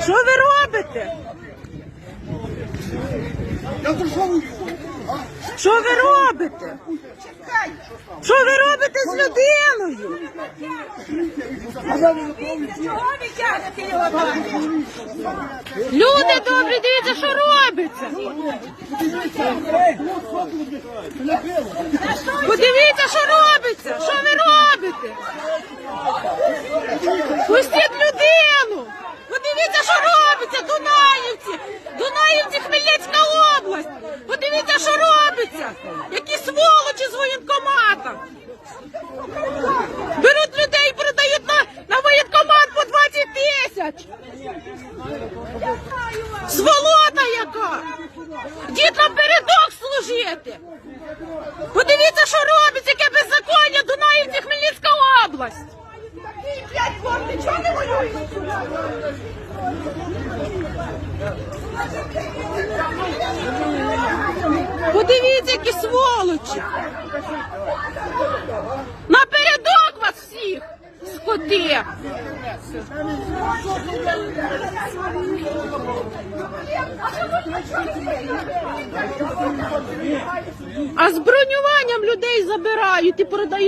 Що ви робите? Що ви робите? Що ви робите з людиною? Люди добрі, дивіться, що робиться. Подивіться, що ви робите? Пустіть людину. Подивіться, що робиться, Дунаївці. Дунаївці, Хмельницька область. Подивіться, що робиться. Які сволочі з воєнкомата. Беруть людей і продають на, на воєнкомат по 20 тисяч. Сволота яка! Дід нам передок служити! Подивіться, що робиться, яке беззаконня Дунаївці Хмельницька Такі п'ять хлопці, чого не воюють? Подивіться, які сволочі! Напередок вас всіх! Скоти! А з бронюванням людей забирають і продають.